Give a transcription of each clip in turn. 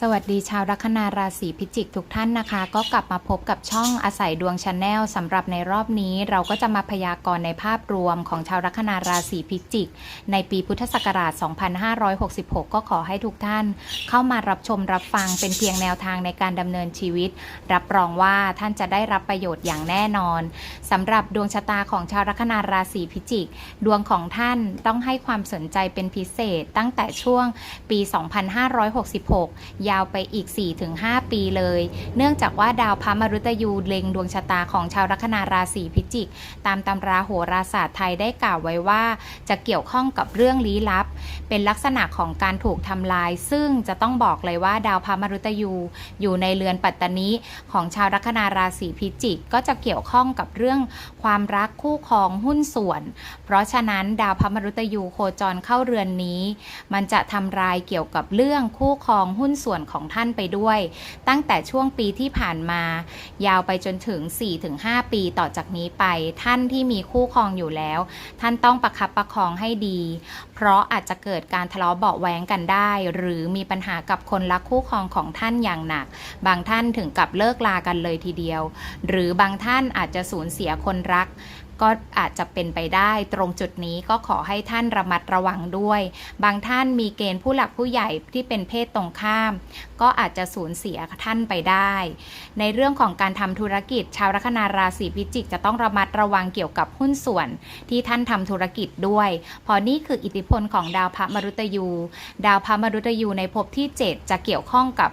สวัสดีชาวลัคนาราศีพิจิกทุกท่านนะคะ ก็กลับมาพบกับช่องอาศัยดวงชาแนลสำหรับในรอบนี้ เราก็จะมาพยากรณ์ในภาพรวมของชาวลัคนาราศีพิจิก ในปีพุทธศักราช 2566 ก็ขอให้ทุกท่าน เข้ามารับชมรับฟังเป็นเพียงแนวทางในการดำเนินชีวิต รับรองว่าท่านจะได้รับประโยชน์อย่างแน่นอนสำหรับดวงชะตาของชาวลัคนาราศีพิจิก ดวงของท่านต้องให้ความสนใจเป็นพิเศษตั้งแต่ช่วงปี 2566ยาวไปอีก 4-5 ปีเลย เนื่องจากว่าดาวพระมฤตยูเล็งดวงชะตาของชาวลัคนาราศีพิจิก ตามตำราโหราศาสตร์ไทยได้กล่าวไว้ว่า จะเกี่ยวข้องกับเรื่องลี้ลับ เป็นลักษณะของการถูกทำลาย ซึ่งจะต้องบอกเลยว่าดาวพระมฤตยูอยู่ในเรือนปัตตานีของชาวลัคนาราศีพิจิก ก็จะเกี่ยวข้องกับเรื่องความรักคู่ครองหุ้นส่วน เพราะฉะนั้นดาวพระมฤตยูโคจรเข้าเรือนนี้ มันจะทำลายเกี่ยวกับเรื่องคู่ครองหุ้นส่วนของท่านไปด้วย ตั้งแต่ช่วงปีที่ผ่านมา ยาวไปจนถึง 4-5 ปีต่อจากนี้ไป ท่านที่มีคู่ครองอยู่แล้ว ท่านต้องประคับประคองให้ดี เพราะอาจจะเกิดการทะเลาะเบาะแว้งกันได้ หรือมีปัญหากับคนรักคู่ครองของท่านอย่างหนัก บางท่านถึงกับเลิกลากันเลยทีเดียว หรือบางท่านอาจจะสูญเสียคนรัก ก็อาจจะเป็นไปได้ ตรงจุดนี้ก็ขอให้ท่านระมัดระวังด้วย บางท่านมีเกณฑ์ผู้หลักผู้ใหญ่ที่เป็นเพศตรงข้าม ก็อาจจะสูญเสียท่านไปได้ ในเรื่องของการทำธุรกิจ ชาวลัคนาราศีพิจิก จะต้องระมัดระวังเกี่ยวกับหุ้นส่วนที่ท่านทำธุรกิจด้วยเพราะนี่คืออิทธิพลของดาวพระมรุตยู ดาวพระมรุตยูในภพที่ 7 จะเกี่ยวข้องกับ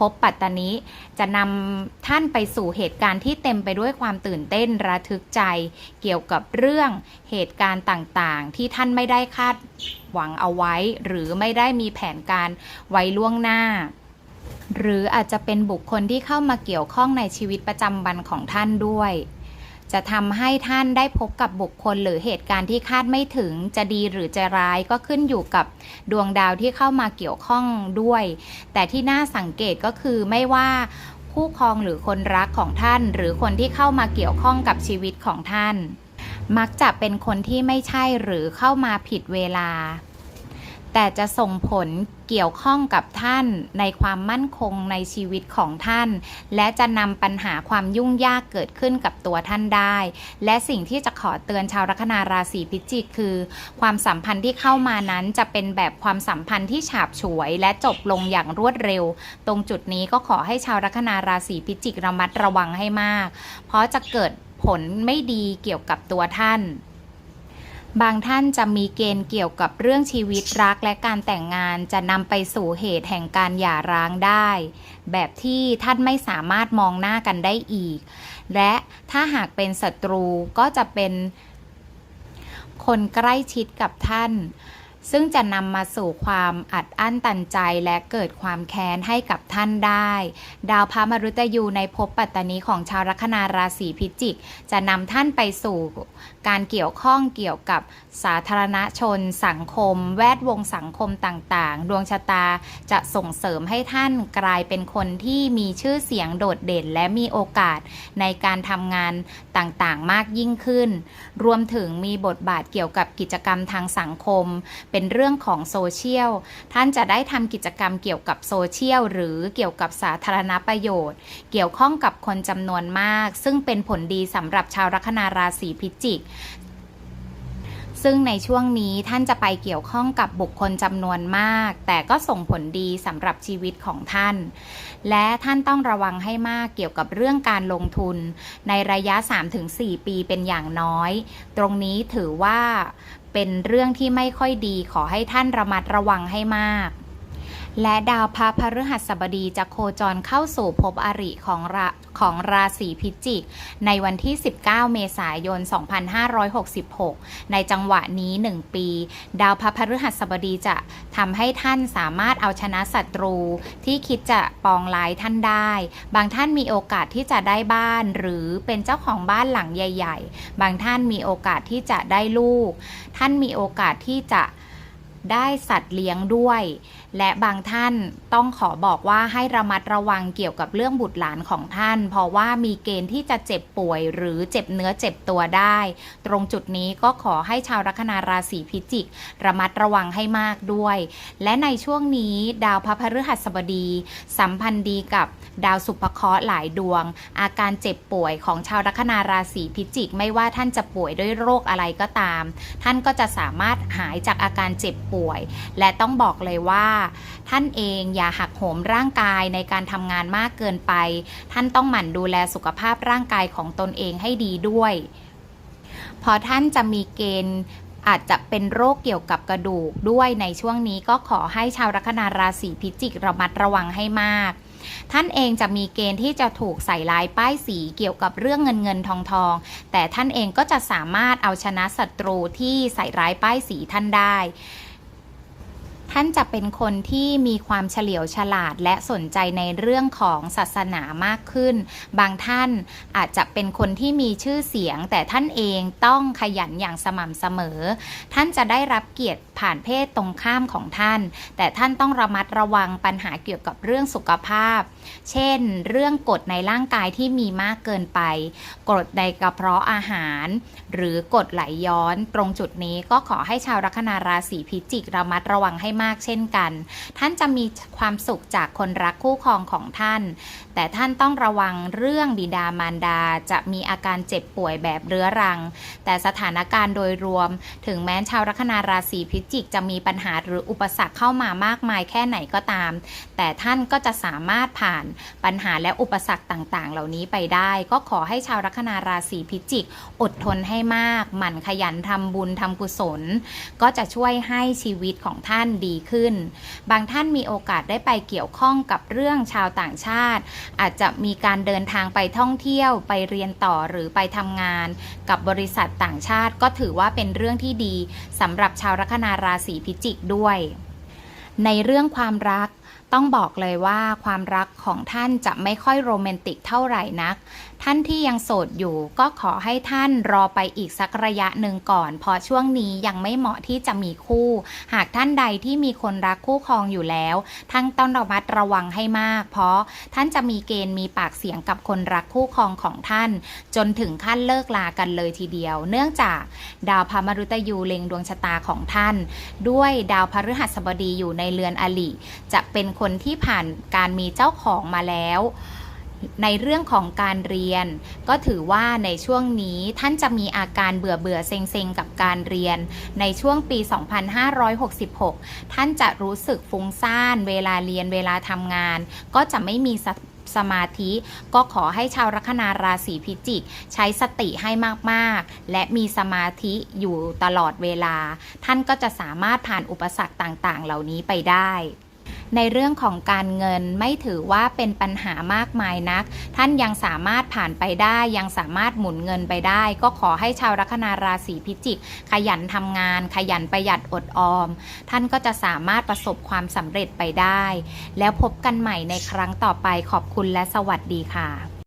พบปัตตานิจะนำท่านไปสู่เหตุการณ์ที่เต็มไปด้วยความตื่นเต้นระทึกใจ เกี่ยวกับเรื่องเหตุการณ์ต่างๆ ที่ท่านไม่ได้คาดหวังเอาไว้ หรือไม่ได้มีแผนการไว้ล่วงหน้า หรืออาจจะเป็นบุคคลที่เข้ามาเกี่ยวข้องในชีวิตประจำวันของท่านด้วย จะทำให้ท่านได้พบกับบุคคลหรือเหตุการณ์ที่คาดไม่ถึงจะดีหรือจะร้ายก็ขึ้นอยู่กับดวงดาวที่เข้ามาเกี่ยวข้องด้วย แต่ที่น่าสังเกตก็คือไม่ว่าคู่ครองหรือคนรักของท่าน หรือคนที่เข้ามาเกี่ยวข้องกับชีวิตของท่าน มักจะเป็นคนที่ไม่ใช่หรือเข้ามาผิดเวลา แต่จะส่งผลเกี่ยวข้องกับท่านในความมั่นคงในชีวิตของท่าน และจะนำปัญหาความยุ่งยากเกิดขึ้นกับตัวท่านได้ และสิ่งที่จะขอเตือนชาวลัคนาราศีพิจิกคือ ความสัมพันธ์ที่เข้ามานั้นจะเป็นแบบความสัมพันธ์ที่ฉาบฉวย และจบลงอย่างรวดเร็ว ตรงจุดนี้ก็ขอให้ชาวลัคนาราศีพิจิกระมัดระวังให้มาก เพราะจะเกิดผลไม่ดีเกี่ยวกับตัวท่าน บางท่านจะมีเกณฑ์เกี่ยวกับเรื่องชีวิตรักและการแต่งงานจะนำไปสู่เหตุแห่งการหย่าร้างได้ แบบที่ท่านไม่สามารถมองหน้ากันได้อีก และถ้าหากเป็นศัตรูก็จะเป็นคนใกล้ชิดกับท่าน ซึ่งจะนำมาสู่ความอัดอั้นตันใจและเกิดความแค้นให้กับท่านได้ ดาวพระมฤตยูในภพปัตตานีของชาวลัคนาราศีพิจิก จะนำท่านไปสู่การเกี่ยวข้องเกี่ยวกับสาธารณชน สังคม แวดวงสังคมต่างๆ ดวงชะตาจะส่งเสริมให้ท่านกลายเป็นคนที่มีชื่อเสียงโดดเด่น และมีโอกาสในการทำงานต่างๆ มากยิ่งขึ้น รวมถึงมีบทบาทเกี่ยวกับกิจกรรมทางสังคม เป็นเรื่องของโซเชียล ท่านจะได้ทำกิจกรรมเกี่ยวกับโซเชียล หรือเกี่ยวกับสาธารณประโยชน์ เกี่ยวข้องกับคนจำนวนมาก ซึ่งเป็นผลดีสำหรับชาวลัคนาราศีพิจิกซึ่งในช่วงนี้ท่านจะไปเกี่ยวข้องกับบุคคลจำนวนมาก แต่ก็ส่งผลดีสำหรับชีวิตของท่าน และท่านต้องระวังให้มากเกี่ยวกับเรื่องการลงทุน ในระยะ 3-4 ปีเป็นอย่างน้อย ตรงนี้ถือว่าเป็นเรื่องที่ไม่ค่อยดีขอให้ท่านระมัดระวังให้มาก และดาวพระพฤหัสบดีจะโคจรเข้าสู่ภพอริของราของราศีพิจิก ในวันที่ 19 เมษายน 2566 ในจังหวะนี้ 1 ปี ดาวพระพฤหัสบดีจะทำให้ท่านสามารถเอาชนะศัตรู ที่คิดจะปองร้ายท่านได้ บางท่านมีโอกาสที่จะได้บ้าน หรือเป็นเจ้าของบ้านหลังใหญ่ ๆ บางท่านมีโอกาสที่จะได้ลูก ท่านมีโอกาสที่จะได้สัตว์เลี้ยงด้วย และบางท่านต้องขอบอกว่าให้ระมัดระวังเกี่ยวกับเรื่องบุตรหลานของท่าน เพราะว่ามีเกณฑ์ที่จะเจ็บป่วยหรือเจ็บเนื้อเจ็บตัวได้ ตรงจุดนี้ก็ขอให้ชาวลัคนาราศีพิจิก ระมัดระวังให้มากด้วย และในช่วงนี้ดาวพระพฤหัสบดี สัมพันธ์ดีกับดาวสุภเคราะห์หลายดวง อาการเจ็บป่วยของชาวลัคนาราศีพิจิก ไม่ว่าท่านจะป่วยด้วยโรคอะไรก็ตาม ท่านก็จะสามารถหายจากอาการเจ็บป่วย และต้องบอกเลยว่าท่านเองอย่าหักโหมร่างกายในการทำงานมากเกินไป ท่านต้องหมั่นดูแลสุขภาพร่างกายของตนเองให้ดีด้วยเพอท่านจะมีเกณฑ์อาจจะเป็นโรคเกี่ยวกับกระดูกด้วยในช่วงนี้ก็ขอให้ชาวลัคนาราศีพิจิกระมัดระวังให้มาก ท่านเองจะมีเกณฑ์ที่จะถูกใส่ลายป้ายสีเกี่ยวกับเรื่องเงินเงินทองทอง แต่ท่านเองก็จะสามารถเอาชนะศัตรูที่ใส่ร้ายป้ายสีท่านได้ ท่านจะเป็นคนที่มีความเฉลียวฉลาดและสนใจในเรื่องของศาสนามากขึ้น บางท่านอาจจะเป็นคนที่มีชื่อเสียง แต่ท่านเองต้องขยันอย่างสม่ำเสมอ ท่านจะได้รับเกียรติผ่านเพศตรงข้ามของท่าน แต่ท่านต้องระมัดระวังปัญหาเกี่ยวกับเรื่องสุขภาพ เช่น เรื่องกรดในร่างกายที่มีมากเกินไปกรดในกระเพาะอาหาร หรือกรดไหลย้อน ตรงจุดนี้ก็ขอให้ชาวลัคนาราศีพิจิกระมัดระวังให้มากเช่นกัน ท่านจะมีความสุขจากคนรักคู่ครองของท่าน แต่ท่านต้องระวังเรื่องบิดามารดาจะมีอาการเจ็บป่วยแบบเรื้อรัง แต่สถานการณ์โดยรวม ถึงแม้ชาวลัคนาราศีพิจิกจะมีปัญหาหรืออุปสรรคเข้ามามากมายแค่ไหนก็ตาม แต่ท่านก็จะสามารถผ่านปัญหาและอุปสรรคต่างๆ เหล่านี้ไปได้ ก็ขอให้ชาวลัคนาราศีพิจิก อดทนให้มาก หมั่นขยันทำบุญทำกุศล ก็จะช่วยให้ชีวิตของท่านดีขึ้น บางท่านมีโอกาสได้ไปเกี่ยวข้องกับเรื่องชาวต่างชาติ อาจจะมีการเดินทางไปท่องเที่ยวไปเรียนต่อหรือไปทำงาน กับบริษัทต่างชาติก็ถือว่าเป็นเรื่องที่ดีสำหรับชาวลัคนาราศีพิจิกด้วย ในเรื่องความรัก ต้องบอกเลยว่าความรักของท่านจะไม่ค่อยโรแมนติกเท่าไหร่นัก ท่านที่ยังโสดอยู่ก็ขอให้ท่านรอไปอีกสักระยะหนึ่งก่อนเพราะช่วงนี้ยังไม่เหมาะที่จะมีคู่ หากท่านใดที่มีคนรักคู่ครองอยู่แล้ว ท่านต้องระมัดระวังให้มาก เพราะท่านจะมีเกณฑ์มีปากเสียงกับคนรักคู่ครองของท่าน จนถึงขั้นเลิกลากันเลยทีเดียว เนื่องจากดาวพามรุตยูเล็งดวงชะตาของท่าน ด้วยดาวพฤหัสบดีอยู่ในเรือนอลิจะเป็นคนที่ผ่านการมีเจ้าของมาแล้ว ในเรื่องของการเรียน ก็ถือว่าในช่วงนี้ท่านจะมีอาการเบื่อเบื่อเซ็งเซงกับการเรียน ในช่วงปี 2566 ท่านจะรู้สึกฟุ้งซ่าน เวลาเรียนเวลาทำงาน ก็จะไม่มีสสมาธิก็ขอให้ชาวลัคนาราศีพิจิก ใช้สติให้มากๆ และมีสมาธิอยู่ตลอดเวลา ท่านก็จะสามารถผ่านอุปสรรคต่างๆ เหล่านี้ไปได้ ในเรื่องของการเงินไม่ถือว่าเป็นปัญหามากมายนัก ท่านยังสามารถผ่านไปได้ ยังสามารถหมุนเงินไปได้ ก็ขอให้ชาวลัคนาราศีพิจิก ขยันทำงาน ขยันประหยัดอดออม ท่านก็จะสามารถประสบความสำเร็จไปได้ แล้วพบกันใหม่ในครั้งต่อไปขอบคุณและสวัสดีค่ะ